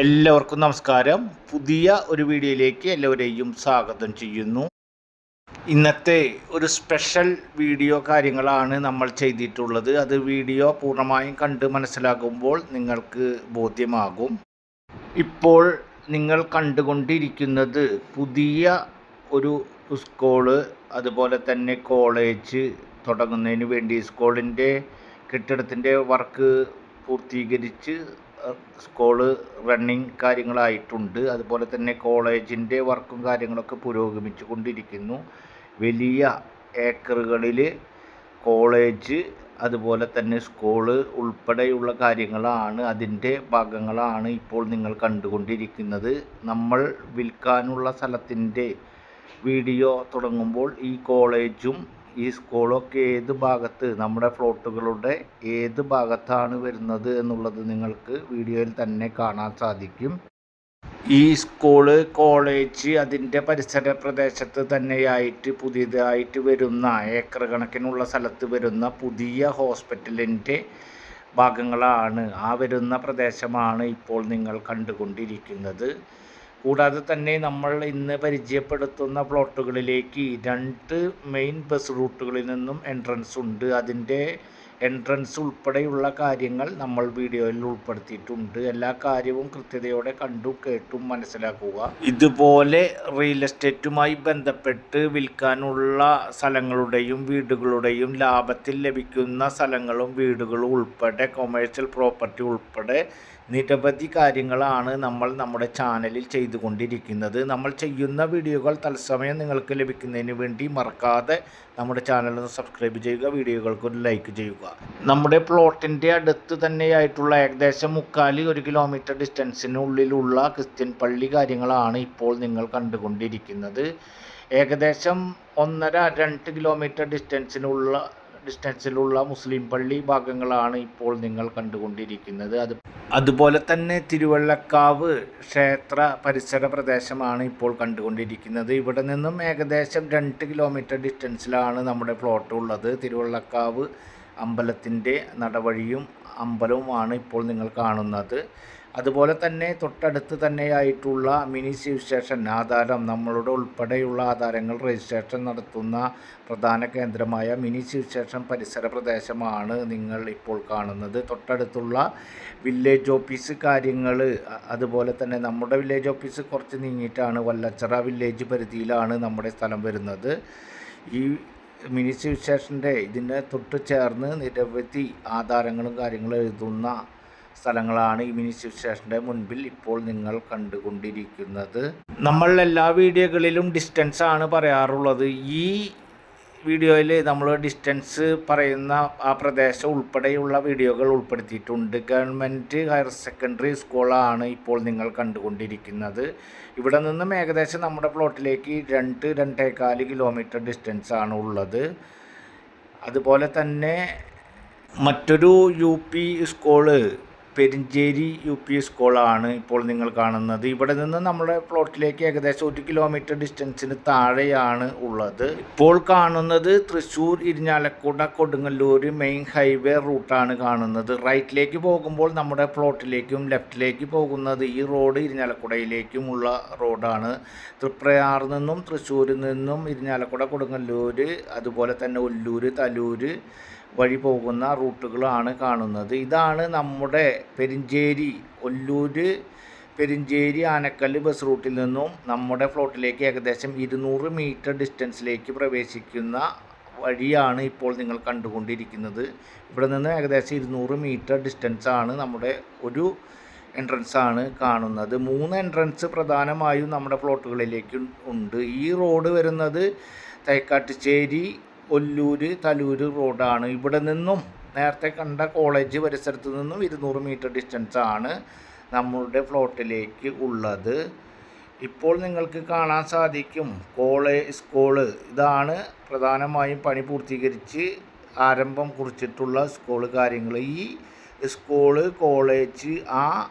എല്ലാവർക്കും നമസ്കാരം. പുതിയ ഒരു വീഡിയോയിലേക്ക് എല്ലാവരെയും സ്വാഗതം ചെയ്യുന്നു. ഇന്നത്തെ ഒരു സ്പെഷ്യൽ വീഡിയോ കാര്യങ്ങളാണ് നമ്മൾ ചെയ്തിട്ടുള്ളത്. അത് വീഡിയോ പൂർണമായും കണ്ട് മനസ്സിലാകുമ്പോൾ നിങ്ങൾക്ക് ബോധ്യമാകും. ഇപ്പോൾ നിങ്ങൾ കണ്ടുകൊണ്ടിരിക്കുന്നത് പുതിയ ഒരു സ്കൂൾ അതുപോലെ തന്നെ കോളേജ് തുടങ്ങുന്നതിന് വേണ്ടി സ്കൂളിന്റെ കെട്ടിടത്തിന്റെ വർക്ക് പൂർത്തീകരിച്ച് സ്കൂൾ റണ്ണിങ് കാര്യങ്ങളായിട്ടുണ്ട്. അതുപോലെ തന്നെ കോളേജിന്റെ വർക്കും കാര്യങ്ങളൊക്കെ പുരോഗമിച്ചു കൊണ്ടിരിക്കുന്നു. വലിയ ഏക്കറുകളിൽ കോളേജ് അതുപോലെ തന്നെ സ്കൂൾ ഉൾപ്പെടെയുള്ള കാര്യങ്ങളാണ്. അതിന്റെ ഭാഗങ്ങളാണ് ഇപ്പോൾ നിങ്ങൾ കണ്ടുകൊണ്ടിരിക്കുന്നത്. നമ്മൾ വിൽക്കാനുള്ള സ്ഥലത്തിന്റെ വീഡിയോ തുടങ്ങുമ്പോൾ ഈ കോളേജും ഈ സ്കൂളൊക്കെ ഏത് ഭാഗത്ത് നമ്മുടെ ഫ്ലോട്ടുകളുടെ ഏത് ഭാഗത്താണ് വരുന്നത് എന്നുള്ളത് നിങ്ങൾക്ക് വീഡിയോയിൽ തന്നെ കാണാൻ സാധിക്കും. ഈ സ്കൂൾ കോളേജ് അതിന്റെ പരിസര പ്രദേശത്ത് തന്നെയായിട്ട് പുതിയതായിട്ട് വരുന്ന ഏക്കർ കണക്കിനുള്ള സ്ഥലത്ത് വരുന്ന പുതിയ ഹോസ്പിറ്റലിന്റെ ഭാഗങ്ങളാണ്. ആ വരുന്ന പ്രദേശമാണ് ഇപ്പോൾ നിങ്ങൾ കണ്ടുകൊണ്ടിരിക്കുന്നത്. കൂടാതെ തന്നെ നമ്മൾ ഇന്ന് പരിചയപ്പെടുത്തുന്ന പ്ലോട്ടുകളിലേക്ക് രണ്ട് മെയിൻ ബസ് റൂട്ടുകളിൽ നിന്നും എൻട്രൻസ് ഉണ്ട്. അതിന്റെ എൻട്രൻസ് ഉൾപ്പെടെയുള്ള കാര്യങ്ങൾ നമ്മൾ വീഡിയോയിൽ ഉൾപ്പെടുത്തിയിട്ടുണ്ട്. എല്ലാ കാര്യവും കൃത്യതയോടെ കണ്ടു കേട്ടും മനസ്സിലാക്കുക. ഇതുപോലെ റിയൽ എസ്റ്റേറ്റുമായി ബന്ധപ്പെട്ട് വിൽക്കാനുള്ള സ്ഥലങ്ങളുടെയും വീടുകളുടെയും ലാഭത്തിൽ ലഭിക്കുന്ന സ്ഥലങ്ങളും വീടുകളും ഉൾപ്പെടെ കൊമേഴ്ഷ്യൽ പ്രോപ്പർട്ടി ഉൾപ്പെടെ നിരവധി കാര്യങ്ങളാണ് നമ്മൾ നമ്മുടെ ചാനലിൽ ചെയ്തുകൊണ്ടിരിക്കുന്നത്. നമ്മൾ ചെയ്യുന്ന വീഡിയോകൾ തത്സമയം നിങ്ങൾക്ക് ലഭിക്കുന്നതിന് വേണ്ടി മറക്കാതെ നമ്മുടെ ചാനൽ ഒന്ന് സബ്സ്ക്രൈബ് ചെയ്യുക വീഡിയോകൾക്ക് ഒരു ലൈക്ക് ചെയ്യുക. നമ്മുടെ പ്ലോട്ടിന്റെ അടുത്ത് തന്നെയായിട്ടുള്ള ഏകദേശം മുക്കാലി ഒരു കിലോമീറ്റർ ഡിസ്റ്റൻസിനുള്ളിലുള്ള ക്രിസ്ത്യൻ പള്ളി കാര്യങ്ങളാണ് ഇപ്പോൾ നിങ്ങൾ കണ്ടുകൊണ്ടിരിക്കുന്നത്. ഏകദേശം ഒന്നര രണ്ട് കിലോമീറ്റർ ഡിസ്റ്റൻസിനുള്ള ഡിസ്റ്റൻസിലുള്ള മുസ്ലിം പള്ളി ഭാഗങ്ങളാണ് ഇപ്പോൾ നിങ്ങൾ കണ്ടുകൊണ്ടിരിക്കുന്നത്. അത് അതുപോലെ തന്നെ തിരുവള്ളക്കാവ് ക്ഷേത്ര പരിസര പ്രദേശമാണ് ഇപ്പോൾ കണ്ടുകൊണ്ടിരിക്കുന്നത്. ഇവിടെ നിന്നും ഏകദേശം രണ്ട് കിലോമീറ്റർ ഡിസ്റ്റൻസിലാണ് നമ്മുടെ പ്ലോട്ട് ഉള്ളത്. തിരുവള്ളക്കാവ് അമ്പലത്തിന്റെ നടവഴിയും അമ്പലവുമാണ് ഇപ്പോൾ നിങ്ങൾ കാണുന്നത്. അതുപോലെ തന്നെ തൊട്ടടുത്ത് തന്നെയായിട്ടുള്ള മിനി സിവ് സ്റ്റേഷൻ ആധാരം നമ്മളുടെ ഉൾപ്പെടെയുള്ള ആധാരങ്ങൾ രജിസ്ട്രേഷൻ നടത്തുന്ന പ്രധാന കേന്ദ്രമായ മിനി സിവ് സ്റ്റേഷൻ പരിസര പ്രദേശമാണ് നിങ്ങൾ ഇപ്പോൾ കാണുന്നത്. തൊട്ടടുത്തുള്ള വില്ലേജ് ഓഫീസ് കാര്യങ്ങൾ അതുപോലെ തന്നെ നമ്മുടെ വില്ലേജ് ഓഫീസ് കുറച്ച് നീങ്ങിയിട്ടാണ് വല്ലച്ചറ വില്ലേജ് പരിധിയിലാണ് നമ്മുടെ സ്ഥലം വരുന്നത്. ഈ മിനി സിവ് സ്റ്റേഷന്റെ ഇതിനെ തൊട്ട് ചേർന്ന് നിരവധി ആധാരങ്ങളും കാര്യങ്ങളും എഴുതുന്ന സ്ഥലങ്ങളാണ് ഈ മിനി സ്റ്റേഷന്റെ മുൻപിൽ ഇപ്പോൾ നിങ്ങൾ കണ്ടുകൊണ്ടിരിക്കുന്നത്. നമ്മൾ എല്ലാ വീഡിയോകളിലും ഡിസ്റ്റൻസ് ആണ് പറയാറുള്ളത്. ഈ വീഡിയോയിൽ നമ്മൾ ഡിസ്റ്റൻസ് പറയുന്ന ആ പ്രദേശം ഉൾപ്പെടെയുള്ള വീഡിയോകൾ ഉൾപ്പെടുത്തിയിട്ടുണ്ട്. ഗവൺമെന്റ് ഹയർ സെക്കൻഡറി സ്കൂളാണ് ഇപ്പോൾ നിങ്ങൾ കണ്ടുകൊണ്ടിരിക്കുന്നത്. ഇവിടെ നിന്നും ഏകദേശം നമ്മുടെ പ്ലോട്ടിലേക്ക് രണ്ട് രണ്ടേകാൽ കിലോമീറ്റർ ഡിസ്റ്റൻസ് ആണ് ഉള്ളത്. അതുപോലെ തന്നെ മറ്റൊരു U P school Perinchery U P സ്കൂളാണ് ഇപ്പോൾ നിങ്ങൾ കാണുന്നത്. ഇവിടെ നിന്ന് നമ്മുടെ പ്ലോട്ടിലേക്ക് ഏകദേശം ഒരു കിലോമീറ്റർ ഡിസ്റ്റൻസിന് താഴെയാണ് ഉള്ളത്. ഇപ്പോൾ കാണുന്നത് തൃശ്ശൂർ ഇരിഞ്ഞാലക്കുട കൊടുങ്ങല്ലൂർ മെയിൻ ഹൈവേ റൂട്ടാണ് കാണുന്നത്. റൈറ്റിലേക്ക് പോകുമ്പോൾ നമ്മുടെ പ്ലോട്ടിലേക്കും ലെഫ്റ്റിലേക്ക് പോകുന്നത് ഈ റോഡ് ഇരിഞ്ഞാലക്കുടയിലേക്കുമുള്ള റോഡാണ് തൃപ്രയാറിൽ നിന്നും തൃശ്ശൂരിൽ നിന്നും ഇരിഞ്ഞാലക്കുട കൊടുങ്ങല്ലൂർ അതുപോലെ തന്നെ ഒല്ലൂർ തലൂർ വഴി പോകുന്ന റൂട്ടുകളാണ് കാണുന്നത്. ഇതാണ് നമ്മുടെ പെരിഞ്ചേരി ഒല്ലൂർ പെരിഞ്ചേരി ആനക്കല്ല് ബസ് റൂട്ടിൽ നിന്നും നമ്മുടെ ഫ്ലോട്ടിലേക്ക് ഏകദേശം ഇരുന്നൂറ് മീറ്റർ ഡിസ്റ്റൻസിലേക്ക് പ്രവേശിക്കുന്ന വഴിയാണ് ഇപ്പോൾ നിങ്ങൾ കണ്ടുകൊണ്ടിരിക്കുന്നത്. ഇവിടെ നിന്ന് ഏകദേശം ഇരുന്നൂറ് മീറ്റർ ഡിസ്റ്റൻസ് ആണ് നമ്മുടെ ഒരു എൻട്രൻസ് ആണ് കാണുന്നത്. മൂന്ന് എൻട്രൻസ് പ്രധാനമായും നമ്മുടെ പ്ലോട്ടുകളിലേക്ക് ഉണ്ട്. ഈ റോഡ് വരുന്നത് തൈക്കാട്ടുശ്ശേരി ഒല്ലൂര് തലൂര് റോഡാണ്. ഇവിടെ നിന്നും നേരത്തെ കണ്ട കോളേജ് പരിസരത്ത് നിന്നും ഇരുന്നൂറ് മീറ്റർ ഡിസ്റ്റൻസ് ആണ് നമ്മളുടെ ഫ്ലോട്ടിലേക്ക് ഉള്ളത്. ഇപ്പോൾ നിങ്ങൾക്ക് കാണാൻ സാധിക്കും കോളേജ് സ്കൂൾ. ഇതാണ് പ്രധാനമായും പണി പൂർത്തീകരിച്ച് ആരംഭം കുറിച്ചിട്ടുള്ള സ്കൂൾ കാര്യങ്ങൾ. ഈ സ്കൂൾ കോളേജ് ആ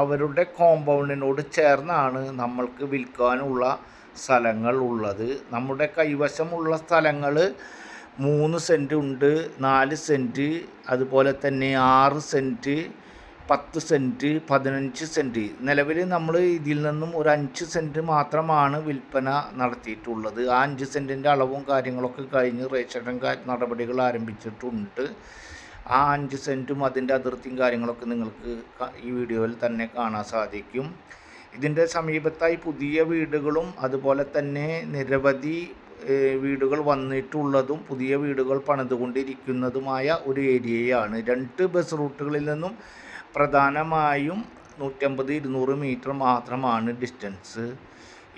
അവരുടെ കോമ്പൗണ്ടിനോട് ചേർന്നാണ് നമ്മൾക്ക് വിൽക്കാനുള്ള സ്ഥലങ്ങൾ ഉള്ളത്. നമ്മുടെ കൈവശമുള്ള സ്ഥലങ്ങൾ മൂന്ന് സെന്റ് ഉണ്ട് നാല് സെന്റ് അതുപോലെ തന്നെ ആറ് സെന്റ് പത്ത് സെന്റ് പതിനഞ്ച് സെന്റ് നിലവിൽ നമ്മൾ ഇതിൽ നിന്നും ഒരു അഞ്ച് സെന്റ് മാത്രമാണ് വിൽപ്പന നടത്തിയിട്ടുള്ളത്. ആ അഞ്ച് സെന്റിന്റെ അളവും കാര്യങ്ങളൊക്കെ കഴിഞ്ഞ് റേഷൻ നടപടികൾ ആരംഭിച്ചിട്ടുണ്ട്. ആ അഞ്ച് സെന്റും അതിന്റെ അതിർത്തിയും കാര്യങ്ങളൊക്കെ നിങ്ങൾക്ക് ഈ വീഡിയോയിൽ തന്നെ കാണാൻ സാധിക്കും. ഇതിന്റെ സമീപത്തായി പുതിയ വീടുകളും അതുപോലെ തന്നെ നിരവധി വീടുകൾ വന്നിട്ടുള്ളതും പുതിയ വീടുകൾ പണിതുകൊണ്ടിരിക്കുന്നതുമായ ഒരു ഏരിയയാണ്. രണ്ട് ബസ് റൂട്ടുകളിൽ നിന്നും പ്രധാനമായും നൂറ്റമ്പത് ഇരുന്നൂറ് മീറ്റർ മാത്രമാണ് ഡിസ്റ്റൻസ്.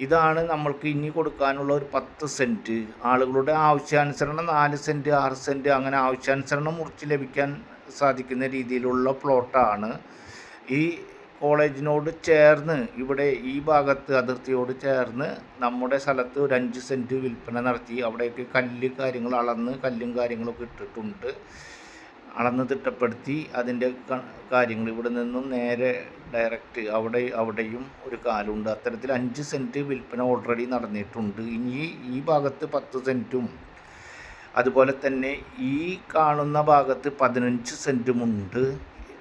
ഇതാണ് നമ്മൾക്ക് ഇനി കൊടുക്കാനുള്ള ഒരു പത്ത് സെന്റ്. ആളുകളുടെ ആവശ്യാനുസരണം നാല് സെന്റ് ആറ് സെന്റ് അങ്ങനെ ആവശ്യാനുസരണം മുറിച്ച് ലഭിക്കാൻ സാധിക്കുന്ന രീതിയിലുള്ള പ്ലോട്ടാണ്. ഈ കോളേജിനോട് ചേർന്ന് ഇവിടെ ഈ ഭാഗത്ത് അതിർത്തിയോട് ചേർന്ന് നമ്മുടെ സ്ഥലത്ത് ഒരു അഞ്ച് സെന്റ് വിൽപ്പന നടത്തി. അവിടേക്ക് കല്ല് കാര്യങ്ങൾ അളന്ന് കല്ലും കാര്യങ്ങളൊക്കെ ഇട്ടിട്ടുണ്ട്. അളന്ന് തിട്ടപ്പെടുത്തി അതിന്റെ കാര്യങ്ങൾ ഇവിടെ നിന്നും നേരെ ഡയറക്റ്റ് അവിടെ അവിടെയും ഒരു കാലുണ്ട്. അത്തരത്തിൽ അഞ്ച് സെന്റ് വിൽപ്പന ഓൾറെഡി നടന്നിട്ടുണ്ട്. ഇനി ഈ ഭാഗത്ത് പത്ത് സെന്റും അതുപോലെ തന്നെ ഈ കാണുന്ന ഭാഗത്ത് പതിനഞ്ച് സെന്റുമുണ്ട്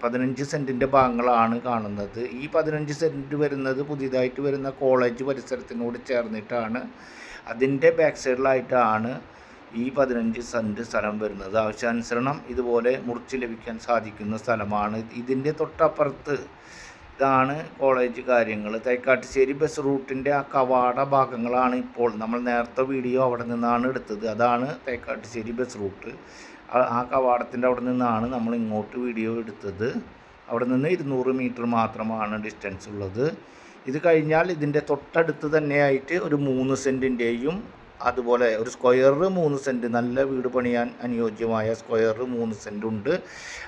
പതിനഞ്ച് സെന്റിന്റെ ഭാഗങ്ങളാണ് കാണുന്നത്. ഈ പതിനഞ്ച് സെന്റ് വരുന്നത് പുതിയതായിട്ട് വരുന്ന കോളേജ് പരിസരത്തിനോട് ചേർന്നിട്ടാണ്. അതിന്റെ ബാക്ക് സൈഡിലായിട്ടാണ് ഈ പതിനഞ്ച് സെന്റ് സ്ഥലം വരുന്നത്. ആവശ്യാനുസരണം ഇതുപോലെ മുറിച്ച് ലഭിക്കാൻ സാധിക്കുന്ന സ്ഥലമാണ്. ഇതിന്റെ തൊട്ടപ്പുറത്ത് ഇതാണ് കോളേജ് കാര്യങ്ങൾ. തൈക്കാട്ടുശ്ശേരി ബസ് റൂട്ടിന്റെ ആ കവാട ഭാഗങ്ങളാണ് ഇപ്പോൾ. നമ്മൾ നേരത്തെ വീഡിയോ അവിടെ നിന്നാണ് എടുത്തത്. അതാണ് തൈക്കാട്ടുശ്ശേരി ബസ് റൂട്ട് ആ- കവാടത്തിന്റെ അവിടെ നിന്നാണ് നമ്മൾ ഇങ്ങോട്ട് വീഡിയോ എടുത്തത്. അവിടെ നിന്ന് ഇരുന്നൂറ് മീറ്റർ മാത്രമാണ് ഡിസ്റ്റൻസ് ഉള്ളത്. ഇത് കഴിഞ്ഞാൽ ഇതിന്റെ തൊട്ടടുത്ത് തന്നെയായിട്ട് ഒരു മൂന്ന് സെന്റിന്റെയും അതുപോലെ ഒരു സ്ക്വയർ മൂന്ന് സെന്റ് നല്ല വീട് പണിയാൻ അനുയോജ്യമായ സ്ക്വയർ മൂന്ന് സെന്റുണ്ട്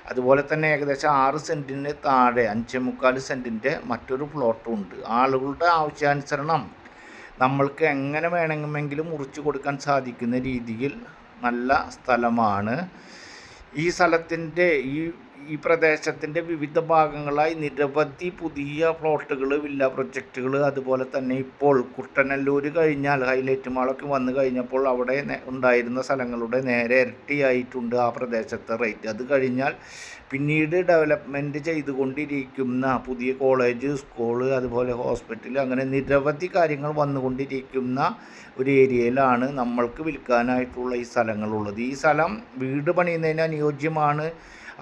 അതുപോലെ തന്നെ ഏകദേശം ആറ് സെന്റിന് താഴെ അഞ്ചേ മുക്കാൽ സെന്റിന്റെ മറ്റൊരു പ്ലോട്ടും ഉണ്ട്. ആളുകളുടെ ആവശ്യാനുസരണം നമ്മൾക്ക് എങ്ങനെ വേണമെങ്കിലും മുറിച്ചു കൊടുക്കാൻ സാധിക്കുന്ന രീതിയിൽ നല്ല സ്ഥലമാണ്. ഈ സ്ഥലത്തിന്റെ ഈ ഈ പ്രദേശത്തിന്റെ വിവിധ ഭാഗങ്ങളായി നിരവധി പുതിയ പ്ലോട്ടുകൾ വില്ല പ്രൊജക്റ്റുകൾ അതുപോലെ തന്നെ ഇപ്പോൾ കുട്ടനല്ലൂർ കഴിഞ്ഞാൽ ഹൈലൈറ്റ് മാളൊക്കെ വന്നു കഴിഞ്ഞപ്പോൾ അവിടെ ഉണ്ടായിരുന്ന സ്ഥലങ്ങളുടെ നേരെ ഇരട്ടിയായിട്ടുണ്ട് ആ പ്രദേശത്തെ റേറ്റ്. അത് കഴിഞ്ഞാൽ പിന്നീട് ഡെവലപ്മെന്റ് ചെയ്തുകൊണ്ടിരിക്കുന്ന പുതിയ കോളേജ് സ്കൂൾ അതുപോലെ ഹോസ്പിറ്റൽ അങ്ങനെ നിരവധി കാര്യങ്ങൾ വന്നുകൊണ്ടിരിക്കുന്ന ഒരു ഏരിയയിലാണ് നമ്മൾക്ക് വിൽക്കാനായിട്ടുള്ള ഈ സ്ഥലങ്ങളുള്ളത്. ഈ സ്ഥലം വീട് പണിയുന്നതിന് അനുയോജ്യമാണ്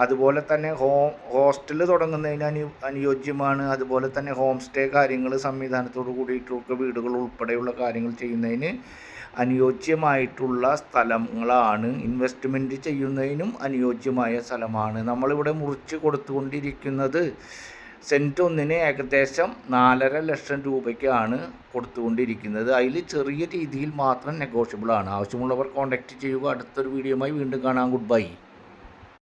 അതുപോലെ തന്നെ ഹോം ഹോസ്റ്റൽ തുടങ്ങുന്നതിന് അനു അനുയോജ്യമാണ്. അതുപോലെ തന്നെ ഹോം സ്റ്റേ കാര്യങ്ങൾ സംവിധാനത്തോട് കൂടിയിട്ടൊക്കെ വീടുകൾ ഉൾപ്പെടെയുള്ള കാര്യങ്ങൾ ചെയ്യുന്നതിന് അനുയോജ്യമായിട്ടുള്ള സ്ഥലങ്ങളാണ്. ഇൻവെസ്റ്റ്മെന്റ് ചെയ്യുന്നതിനും അനുയോജ്യമായ സ്ഥലമാണ്. നമ്മളിവിടെ മുറിച്ച് കൊടുത്തുകൊണ്ടിരിക്കുന്നത് സെന്റ് ഒന്നിന് ഏകദേശം നാലര ലക്ഷം രൂപയ്ക്കാണ് കൊടുത്തുകൊണ്ടിരിക്കുന്നത്. അതിൽ ചെറിയ രീതിയിൽ മാത്രം നെഗോഷ്യബിൾ ആണ്. ആവശ്യമുള്ളവർ കോൺടാക്റ്റ് ചെയ്യുക. അടുത്തൊരു വീഡിയോയുമായി വീണ്ടും കാണാം. Good bye